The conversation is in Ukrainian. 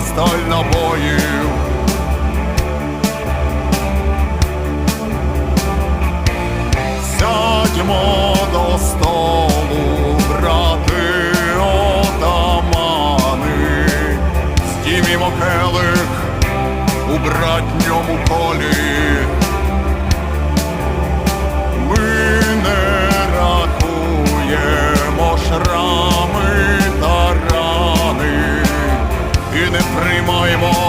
стальнобоїв. Сядьмо до столу, брати отамани, здіймімо келих у братньому полі. my mind.